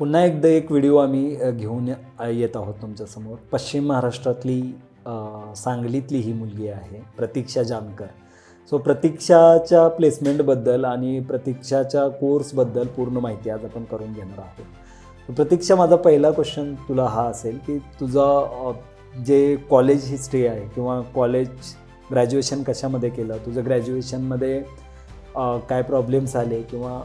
पुन्हा एकदा एक व्हिडिओ आम्ही घेऊन येत आहोत तुमच्यासमोर पश्चिम महाराष्ट्रातली सांगलीतली ही मुलगी आहे प्रतीक्षा जानकर सो प्रतीक्षाच्या प्लेसमेंटबद्दल आणि प्रतीक्षाच्या कोर्सबद्दल पूर्ण माहिती आज आपण करून घेणार आहोत. प्रतीक्षा माझा पहिला क्वेश्चन तुला हा असेल की तुझा जे कॉलेज हिस्ट्री आहे किंवा कॉलेज ग्रॅज्युएशन कशामध्ये केलं? तुझं ग्रॅज्युएशनमध्ये काय प्रॉब्लेम्स आले किंवा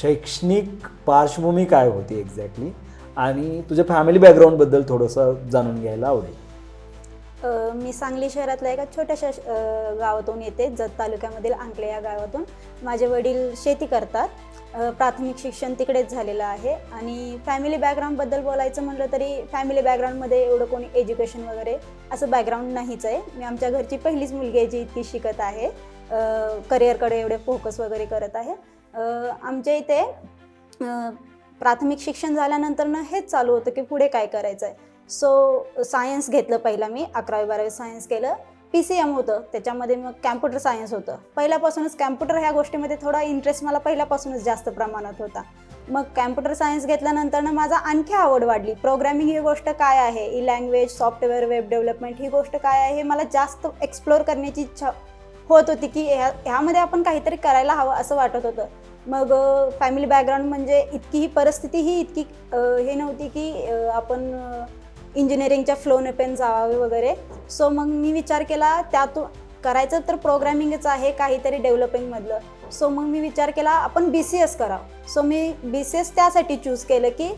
शैक्षणिक पार्श्वभूमी काय होती एक्झॅक्टली आणि तुझ्या फॅमिली बॅकग्राऊंडबद्दल थोडंसं जाणून घ्यायला आवडेल. मी सांगली शहरातल्या एका छोट्याशा गावातून येते जत तालुक्यामधील आंकले या गावातून. माझे वडील शेती करतात. प्राथमिक शिक्षण तिकडेच झालेलं आहे. आणि फॅमिली बॅकग्राऊंडबद्दल बोलायचं म्हटलं तरी फॅमिली बॅकग्राऊंडमध्ये एवढं कोणी एज्युकेशन वगैरे असं बॅकग्राऊंड नाहीच आहे. मी आमच्या घरची पहिलीच मुलगी आहे जी इतकी शिकत आहे. करिअरकडे एवढे फोकस वगैरे करत आहे. आमच्या इथे प्राथमिक शिक्षण झाल्यानंतर ना हेच चालू होतं की पुढे काय करायचं आहे सो सायन्स घेतलं पहिला मी अकरावी बारावी सायन्स केलं. पी सी एम होतं त्याच्यामध्ये मग कॅम्प्युटर सायन्स होतं. पहिल्यापासूनच कॅम्प्युटर ह्या गोष्टीमध्ये थोडा इंटरेस्ट मला पहिल्यापासूनच जास्त प्रमाणात होता. मग कॅम्प्युटर सायन्स घेतल्यानंतर ना माझा आणखी आवड वाढली. प्रोग्रॅमिंग ही गोष्ट काय आहे? E language software web development ही गोष्ट काय आहे? हे मला जास्त एक्सप्लोअर करण्याची इच्छा होत होती की ह्या ह्यामध्ये आपण काहीतरी करायला हवं असं वाटत होतं. मग फॅमिली बॅकग्राऊंड म्हणजे इतकी ही परिस्थिती ही इतकी हे नव्हती की आपण इंजिनिअरिंगच्या फ्लोने पेन जावावे वगैरे. सो मग मी विचार केला त्यातून करायचं तर प्रोग्रॅमिंगच आहे काहीतरी डेव्हलपिंगमधलं सो मग मी विचार केला आपण बी सी एस करावं. सो मी बी सी एस त्यासाठी चूज केलं की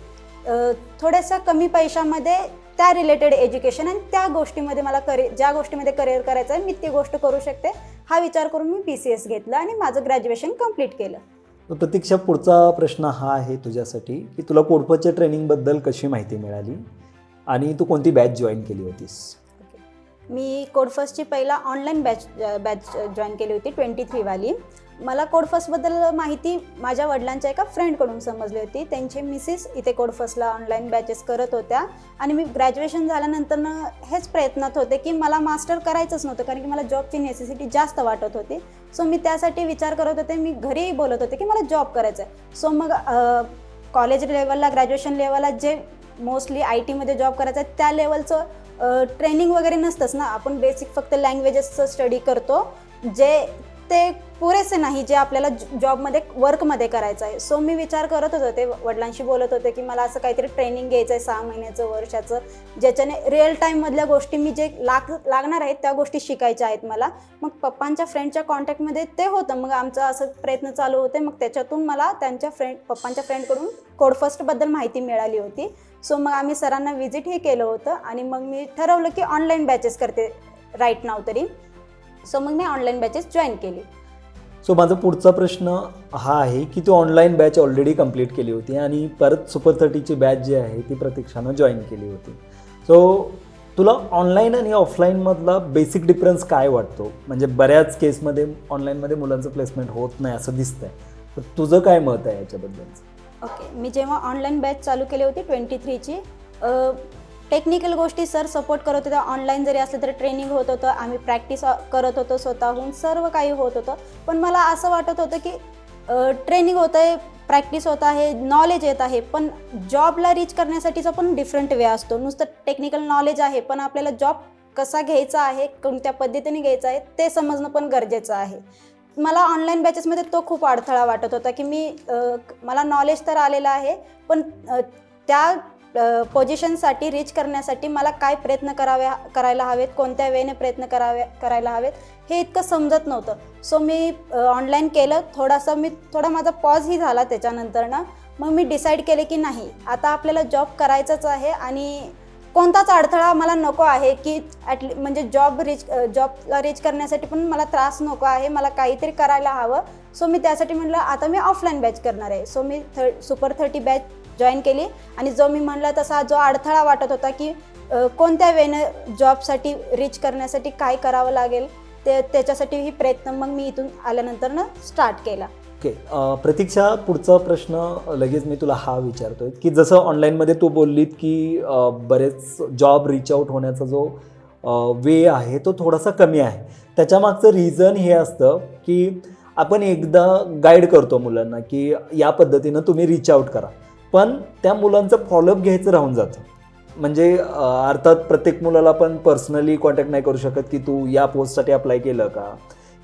थोड्याशा कमी पैशामध्ये त्या रिलेटेड एज्युकेशन आणि त्या गोष्टीमध्ये मला करि ज्या गोष्टीमध्ये करिअर करायचं आहे मी ती गोष्ट करू शकते. हा विचार करून मी बी सी एस घेतलं आणि माझं ग्रॅज्युएशन कंप्लीट केलं. प्रतीक्षा पुढचा प्रश्न हा आहे तुझ्यासाठी की तुला कोडपच्या ट्रेनिंगबद्दल कशी माहिती मिळाली आणि तू कोणती बॅच जॉईन केली होतीस? मी कोडफसची पहिला ऑनलाईन बॅच बॅच जॉईन केली होती ट्वेंटी थ्रीवाली मला कोडफसबद्दल माहिती माझ्या वडिलांच्या एका फ्रेंडकडून समजली होती. त्यांचे मिसेस इथे कोडफसला ऑनलाईन बॅचेस करत होत्या. आणि मी ग्रॅज्युएशन झाल्यानंतर हेच प्रयत्नात होते की मला मास्टर करायचंच नव्हतं कारण की मला जॉबची नेसेसिटी जास्त वाटत होती. सो मी त्यासाठी विचार करत होते मी घरीही बोलत होते की मला जॉब करायचा आहे सो मग कॉलेज लेवलला ग्रॅज्युएशन लेवलला जे मोस्टली आय टीमध्ये जॉब करायचं आहे त्या लेवलचं ट्रेनिंग वगैरे नसतंच ना. आपण बेसिक फक्त लँग्वेजेसचं स्टडी करतो. जे ते पुरेसे नाही जे आपल्याला जॉबमध्ये वर्कमध्ये करायचं आहे. सो मी विचार करत होते वडिलांशी बोलत होते की मला असं काहीतरी ट्रेनिंग घ्यायचं आहे सहा महिन्याचं वर्षाचं ज्याच्याने रिअल टाईममधल्या गोष्टी मी जे लाग लागणार आहेत त्या गोष्टी शिकायच्या आहेत मला. मग पप्पांच्या फ्रेंडच्या कॉन्टॅक्टमध्ये ते होतं. मग आमचं असं प्रयत्न चालू होते. मग त्याच्यातून मला त्यांच्या फ्रेंड पप्पांच्या फ्रेंडकडून कोडफर्स्टबद्दल माहिती मिळाली होती. सो मग आम्ही सरांना व्हिजिटही केलं होतं. आणि मग मी ठरवलं की ऑनलाईन बॅचेस करते राईट नाव तरी. सो मग मी ऑनलाईन बॅचेस जॉईन केली. सो माझा पुढचा प्रश्न हा आहे की तू ऑनलाईन बॅच ऑलरेडी कंप्लीट केली होती आणि परत सुपर थर्टीची बॅच जी आहे ती प्रतीक्षानं जॉईन केली होती. सो तुला ऑनलाईन आणि ऑफलाईनमधला बेसिक डिफरन्स काय वाटतो? म्हणजे बऱ्याच केसमध्ये ऑनलाईनमध्ये मुलांचं प्लेसमेंट होत नाही असं दिसतंय. तर तुझं काय मत आहे याच्याबद्दल ओके मी जेव्हा ऑनलाईन बॅच चालू केली होती ट्वेंटी थ्रीची टेक्निकल गोष्टी सर सपोर्ट करत होत्या ऑनलाईन जरी असलं तरी ट्रेनिंग होत होतं. आम्ही प्रॅक्टिस करत होतो स्वतःहून. सर्व काही होत होतं. पण मला असं वाटत होतं की ट्रेनिंग होतं आहे प्रॅक्टिस होत आहे नॉलेज येत आहे. पण जॉबला रीच करण्यासाठीचा पण डिफरंट वे असतो. नुसतं टेक्निकल नॉलेज आहे पण आपल्याला जॉब कसा घ्यायचा आहे कोणत्या पद्धतीने घ्यायचा आहे ते समजणं पण गरजेचं आहे. मला ऑनलाईन बॅचेसमध्ये तो खूप अडथळा वाटत होता की मी मला नॉलेज तर आलेलं आहे पण त्या पोझिशनसाठी रीच करण्यासाठी मला काय प्रयत्न करावे करायला हवेत कोणत्या वेने प्रयत्न करावे करायला हवेत हे इतकं समजत नव्हतं. सो मी ऑनलाईन केलं. थोडासा मी थोडा माझा पॉजही झाला त्याच्यानंतर ना मग मी डिसाईड केले की नाही आता आपल्याला जॉब करायचाच आहे आणि कोणताच अडथळा मला नको आहे की ॲटली म्हणजे जॉब रीच जॉबला रीच करण्यासाठी पण मला त्रास नको आहे. मला काहीतरी करायला हवं. सो मी त्यासाठी म्हटलं आता मी ऑफलाईन बॅच करणार आहे. सो मी थर् सुपर थर्टी बॅच जॉईन केली आणि जो मी म्हणला तसा जो अडथळा वाटत होता की कोणत्या वेनं जॉबसाठी रीच करण्यासाठी काय करावं लागेल ते त्याच्यासाठी ही प्रयत्न मग मी इथून आल्यानंतर स्टार्ट केला. ओके प्रतीक्षा पुढचा प्रश्न लगेच मी तुला हा विचारतोय की जसं ऑनलाईनमध्ये तू बोललीत की बरेच जॉब रिच आउट होण्याचा जो वे आहे तो थोडासा कमी आहे. त्याच्यामागचं रिझन हे असतं की आपण एकदा गाईड करतो मुलांना की या पद्धतीनं तुम्ही रीच आउट करा. पण त्या मुलांचं फॉलोअप घ्यायचं राहून जातं. म्हणजे अर्थात प्रत्येक मुलाला आपण पर्सनली कॉन्टॅक्ट नाही करू शकत की तू या पोस्टसाठी अप्लाय केलं का?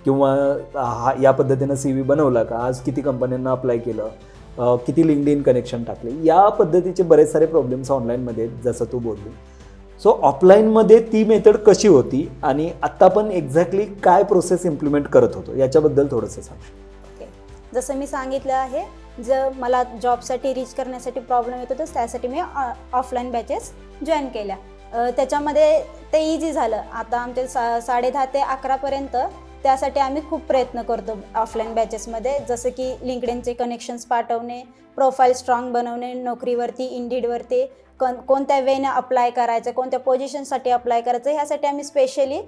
किंवा हा या पद्धतीनं सी व्ही बनवला का? आज किती कंपन्यांना अप्लाय केलं? किती लिंकड इन कनेक्शन टाकले? या पद्धतीचे बरेच सारे प्रॉब्लेम्स ऑनलाईनमध्ये आहेत, जसं तू बोलली. सो ऑफलाईनमध्ये ती मेथड कशी होती आणि आत्ता पण एक्झॅक्टली काय प्रोसेस इम्प्लिमेंट करत होतो? याच्याबद्दल थोडंसं सांग. ओके जसं मी सांगितलं आहे जर मला जॉबसाठी रीच करण्यासाठी प्रॉब्लेम येत होता त्यासाठी मी ऑफलाईन बॅचेस जॉईन केल्या. त्याच्यामध्ये ते इझी झालं. आता आमचे सा साडे दहा ते अकरापर्यंत त्यासाठी आम्ही खूप प्रयत्न करतो ऑफलाईन बॅचेसमध्ये जसं की लिंकडेनचे कनेक्शन्स पाठवणे प्रोफाईल स्ट्रॉंग बनवणे नोकरीवरती इंडिडवरती कोण कोणत्या वेने अप्लाय करायचं कोणत्या पोझिशनसाठी अप्लाय करायचं ह्यासाठी आम्ही स्पेशली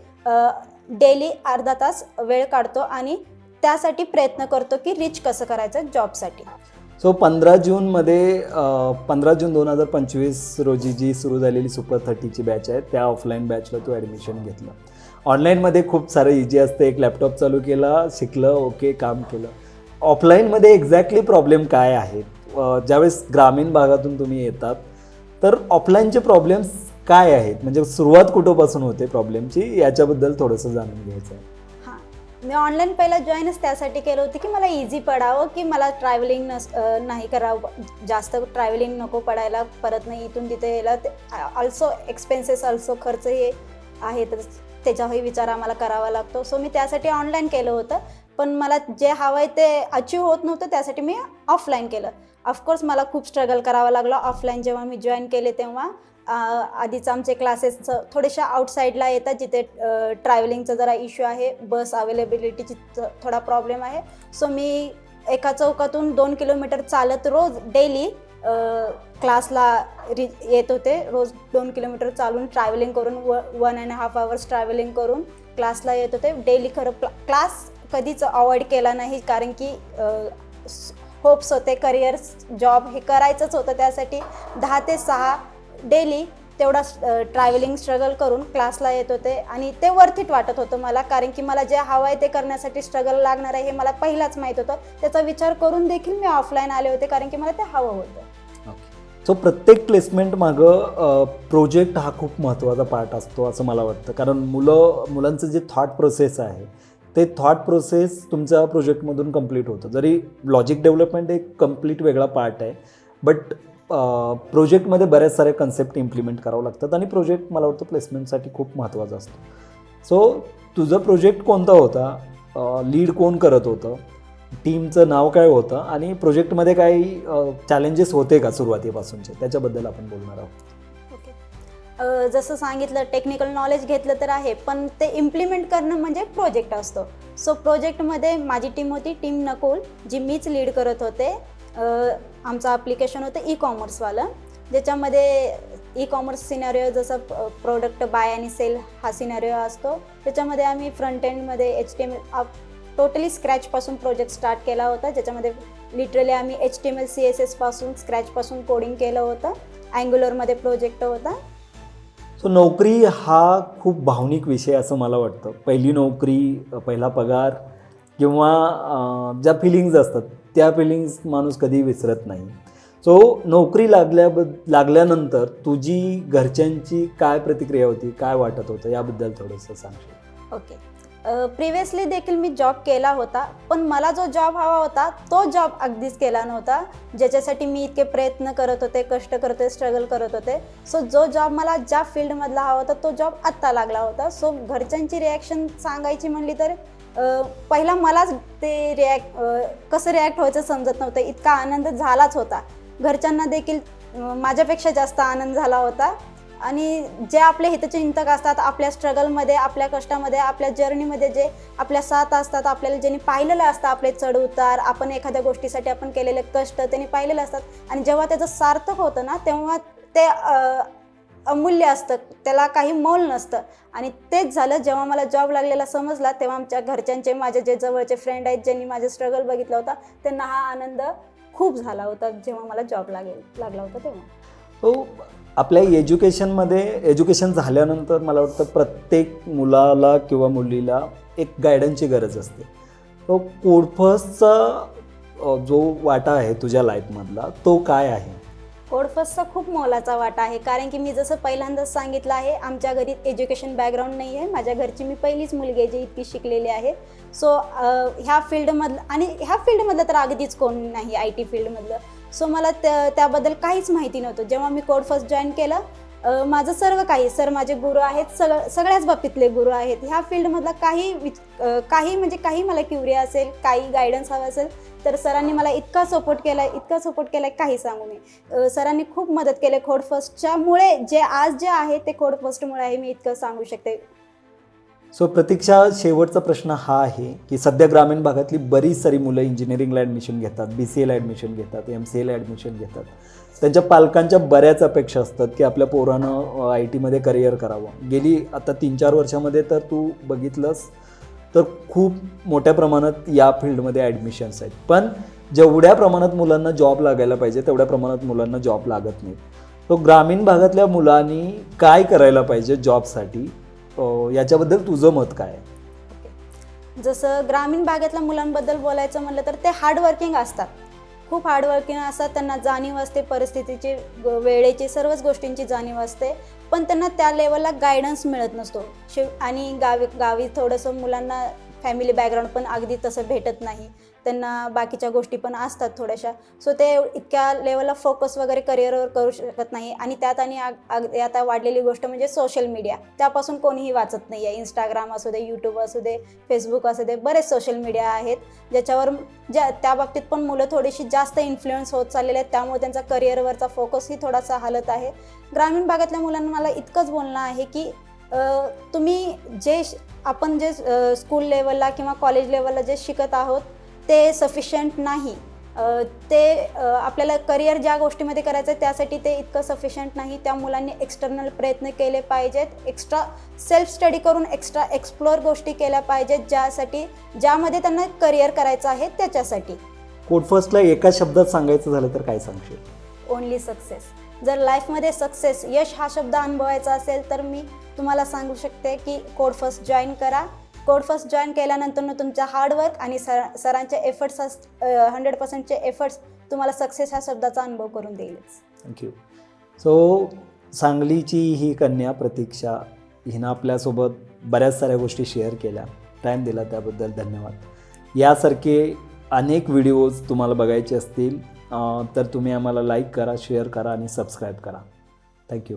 डेली अर्धा तास वेळ काढतो आणि त्यासाठी प्रयत्न करतो की रिच कसं करायचं जॉबसाठी सो पंधरा जूनमध्ये पंधरा जून दोन हजार पंचवीस रोजी जी सुरू झालेली सुपर थर्टीची बॅच आहे त्या ऑफलाईन बॅचला तू ॲडमिशन घेतलं. ऑनलाईनमध्ये खूप सारं इझी असतं एक लॅपटॉप चालू केला शिकलं ओके काम केलं. ऑफलाईनमध्ये एक्झॅक्टली प्रॉब्लेम काय आहेत? ज्यावेळेस ग्रामीण भागातून तुम्ही येतात तर ऑफलाईनचे प्रॉब्लेम्स काय आहेत? म्हणजे सुरुवात कुठंपासून होते प्रॉब्लेमची याच्याबद्दल थोडंसं जाणून घ्यायचं आहे. हां. मी ऑनलाईन पहिला जॉईनच त्यासाठी केलं होतं की मला इझी पडावं की मला ट्रॅव्हलिंग नस नाही करावं. जास्त ट्रॅव्हलिंग नको पडायला परत नाही इथून तिथे यायला. ऑल्सो एक्सपेन्सेस ऑल्सो खर्च हे आहे तर त्याच्याही विचार आम्हाला करावा लागतो. सो मी त्यासाठी ऑनलाईन केलं होतं. पण मला जे हवं आहे ते अचीव होत नव्हतं त्यासाठी मी ऑफलाईन केलं. ऑफकोर्स मला खूप स्ट्रगल करावं लागलं. ऑफलाईन जेव्हा मी जॉईन केले तेव्हा आधीच आमचे क्लासेस थोडेशा आउटसाईडला येतात जिथे ट्रॅव्हलिंगचा जरा इश्यू आहे बस अवेलेबिलिटीची थोडा प्रॉब्लेम आहे. सो मी एका चौकातून दोन किलोमीटर चालत रोज डेली क्लासला रि येत होते. रोज दोन किलोमीटर चालून ट्रॅव्हलिंग करून व one and half hours travelling करून क्लासला येत होते. डेली खरं क्लास कधीच अवॉइड केला नाही कारण की होप्स होते करिअर जॉब हे करायचंच होतं त्यासाठी. दहा ते सहा डेली तेवढा ट्रॅव्हलिंग स्ट्रगल करून क्लासला येत होते आणि ते वर्थित वाटत होतं मला. कारण की मला जे हवं आहे ते करण्यासाठी स्ट्रगल लागणार आहे हे मला पहिलाच माहीत होतं. त्याचा विचार करून देखील मी ऑफलाईन आले होते कारण की मला ते हवं होतं. सो प्रत्येक प्लेसमेंट मागं प्रोजेक्ट हा खूप महत्त्वाचा पार्ट असतो असं मला वाटतं. कारण मुलं मुलांचं जे थॉट प्रोसेस आहे ते थॉट प्रोसेस तुमच्या प्रोजेक्टमधून कंप्लीट होतं. जरी लॉजिक डेव्हलपमेंट एक कंप्लीट वेगळा पार्ट आहे बट प्रोजेक्टमध्ये बऱ्याच साऱ्या कन्सेप्ट इम्प्लिमेंट करावं लागतात आणि प्रोजेक्ट मला वाटतं प्लेसमेंटसाठी खूप महत्त्वाचा असतो. सो तुझं प्रोजेक्ट कोणता होता? लीड कोण करत होतं? टीमचं नाव काय होतं? आणि प्रोजेक्टमध्ये काही चॅलेंजेस होते का सुरुवातीपासूनचे? त्याच्याबद्दल आपण बोलणार आहोत. जसं सांगितलं टेक्निकल नॉलेज घेतलं तर आहे पण ते इम्प्लिमेंट करणं म्हणजे प्रोजेक्ट असतो. सो प्रोजेक्टमध्ये माझी टीम होती टीम नकोल जी मीच लीड करत होते. आमचं ॲप्लिकेशन होतं ई कॉमर्सवालं ज्याच्यामध्ये ई कॉमर्स सिनारिओ जसं प्रोडक्ट बाय आणि सेल हा सिनारिओ असतो. त्याच्यामध्ये आम्ही front एंडमध्ये H T M L totally स्क्रॅचपासून project start केला होता. ज्याच्यामध्ये लिटरली आम्ही H T M L C S एसपासून स्क्रॅचपासून कोडिंग केलं होतं. अँग्युलरमध्ये प्रोजेक्ट होता. सो नोकरी हा खूप भावनिक विषय असं मला वाटतं. पहिली नोकरी पहिला पगार किंवा ज्या फिलिंग्ज असतात त्या फिलिंग्ज माणूस कधी विसरत नाही. सो नोकरी लागल्याबद लागल्यानंतर तुझी घरच्यांची काय प्रतिक्रिया होती काय वाटत होतं? याबद्दल थोडंसं सांगशील. ओके प्रिव्हियसली देखील मी जॉब केला होता पण मला जो जॉब हवा होता तो जॉब अगदीच केला नव्हता. ज्याच्यासाठी मी इतके प्रयत्न करत होते कष्ट करत होते स्ट्रगल करत होते. सो जो जॉब मला ज्या फील्डमधला हवा होता तो जॉब आत्ता लागला होता. सो घरच्यांची रिॲक्शन सांगायची म्हणली तर पहिला मलाच ते रिॲक्ट कसं रिॲक्ट व्हायचं समजत नव्हतं. इतका आनंद झालाच होता. घरच्यांना देखील माझ्यापेक्षा जास्त आनंद झाला होता. आणि जे आपले हितचिंतक असतात आपल्या स्ट्रगलमध्ये आपल्या कष्टामध्ये आपल्या जर्नीमध्ये जे आपल्या साथ असतात आपल्याला ज्यांनी पाहिलेलं असतं आपले चढ उतार आपण एखाद्या गोष्टीसाठी आपण केलेले कष्ट त्यांनी पाहिलेले असतात. आणि जेव्हा त्याचं सार्थक होतं ना तेव्हा ते अमूल्य असतं. त्याला काही मोल नसतं. आणि तेच झालं जेव्हा मला जॉब लागलेला समजला तेव्हा आमच्या घरच्यांचे माझे जे जवळचे फ्रेंड आहेत ज्यांनी माझे स्ट्रगल बघितला होता त्यांना हा आनंद खूप झाला होता जेव्हा मला जॉब लागेल लागला होता तेव्हा. हो आपल्या एज्युकेशनमध्ये एज्युकेशन झाल्यानंतर मला वाटतं प्रत्येक मुलाला किंवा मुलीला एक गायडन्सची गरज असते. तो कोडफसचा जो वाटा आहे तुझ्या लाईफमधला तो काय आहे? कोडफसचा खूप मोलाचा वाटा आहे. कारण की मी जसं पहिल्यांदाच सांगितलं आहे आमच्या घरी एज्युकेशन बॅकग्राऊंड नाही आहे माझ्या घरची मी पहिलीच मुलगी आहे जी इतकी शिकलेली आहे. सो ह्या फील्डमधलं आणि ह्या फील्डमधलं तर अगदीच कोण नाही आय टी फील्डमधलं सो मला त्या त्याबद्दल काहीच माहिती नव्हतं. जेव्हा मी कोडफस जॉईन केलं माझं सर्व काही सर माझे गुरु आहेत सग सगळ्याच बाबतीतले गुरु आहेत. ह्या फील्डमधला काही विच काही म्हणजे काही मला क्युरी असेल काही गायडन्स हवं असेल तर सरांनी मला इतका सपोर्ट केला आहे इतका सपोर्ट केला आहे काही सांगू नये. सरांनी खूप मदत केली खोड फर्स्टच्यामुळे जे आज जे आहे ते खोड फर्स्टमुळे आहे मी इतकं सांगू शकते. सो प्रतीक्षा शेवटचा प्रश्न हा आहे की सध्या ग्रामीण भागातली बरीच सारी मुलं इंजिनिअरिंगला ॲडमिशन घेतात बी सी एला ॲडमिशन घेतात एम सी एला ॲडमिशन घेतात. त्यांच्या पालकांच्या बऱ्याच अपेक्षा असतात की आपल्या पोरानं आय टीमध्ये करिअर करावं. गेली आता तीन चार वर्षामध्ये तर तू बघितलंस तर खूप मोठ्या प्रमाणात या फील्डमध्ये ॲडमिशन्स आहेत. पण जेवढ्या प्रमाणात मुलांना जॉब लागायला पाहिजे तेवढ्या प्रमाणात मुलांना जॉब लागत नाही तो ग्रामीण भागातल्या मुलांनी काय करायला पाहिजे जॉबसाठी याच्याबद्दल तुझं मत काय? जसं ग्रामीण भागातल्या मुलांबद्दल बोलायचं म्हटलं तर ते हार्डवर्किंग असतात. खूप हार्डवर्किंग असतात त्यांना जाणीव असते परिस्थितीची वेळेची सर्वच गोष्टींची जाणीव असते. पण त्यांना त्या लेवलला गायडन्स मिळत नसतो. शिव आणि गावी गावी थोडंसं मुलांना फॅमिली बॅकग्राऊंड पण अगदी तसं भेटत नाही. त्यांना बाकीच्या गोष्टी पण असतात थोड्याशा. सो ते इतक्या लेवलला फोकस वगैरे करिअरवर करू शकत नाही आणि त्यात आणि आता वाढलेली गोष्ट म्हणजे सोशल मीडिया त्यापासून कोणीही वाचत नाही आहे. इंस्टाग्राम असू दे यूट्यूब असू दे फेसबुक असू दे बरेच सोशल मीडिया आहेत. ज्याच्यावर ज्या त्या बाबतीत पण मुलं थोडीशी जास्त इन्फ्लुएन्स होत चाललेले आहेत. त्यामुळे त्यांचा करिअरवरचा फोकसही थोडासा हलत आहे. ग्रामीण भागातल्या मुलांना मला इतकंच बोलणं आहे की तुम्ही जे श- आपण जे स्कूल लेवलला किंवा कॉलेज लेवलला जे शिकत आहोत ते सफिशियंट नाही. ते आपल्याला करिअर ज्या गोष्टीमध्ये करायचं आहे त्यासाठी ते इतकं सफिशियंट नाही. त्या मुलांनी एक्सटर्नल प्रयत्न केले पाहिजेत. एक्स्ट्रा सेल्फ स्टडी करून एक्स्ट्रा एक्सप्लोअर गोष्टी केल्या पाहिजेत ज्यासाठी ज्यामध्ये त्यांना करिअर करायचं आहे त्याच्यासाठी. कोड फर्स्टला एका शब्दात सांगायचं झालं तर काय सांगशील? ओनली सक्सेस जर लाईफमध्ये सक्सेस यश हा शब्द अनुभवायचा असेल तर मी तुम्हाला सांगू शकते की कोड फर्स्ट जॉईन करा. कोड फर्स्ट जॉईन केल्यानंतर तुमच्या हार्डवर्क आणि सर सरांचे एफर्ट्स हंड्रेड पर्सेंटचे एफर्ट्स तुम्हाला सक्सेस ह्या शब्दाचा अनुभव करून देईलच. थँक्यू सो सांगलीची ही कन्या प्रतीक्षा हिनं आपल्यासोबत बऱ्याच साऱ्या गोष्टी शेअर केल्या. टाईम दिला त्याबद्दल धन्यवाद. यासारखे अनेक व्हिडिओज तुम्हाला बघायचे असतील तर तुम्ही आम्हाला लाईक करा शेअर करा आणि सबस्क्राईब करा. थँक्यू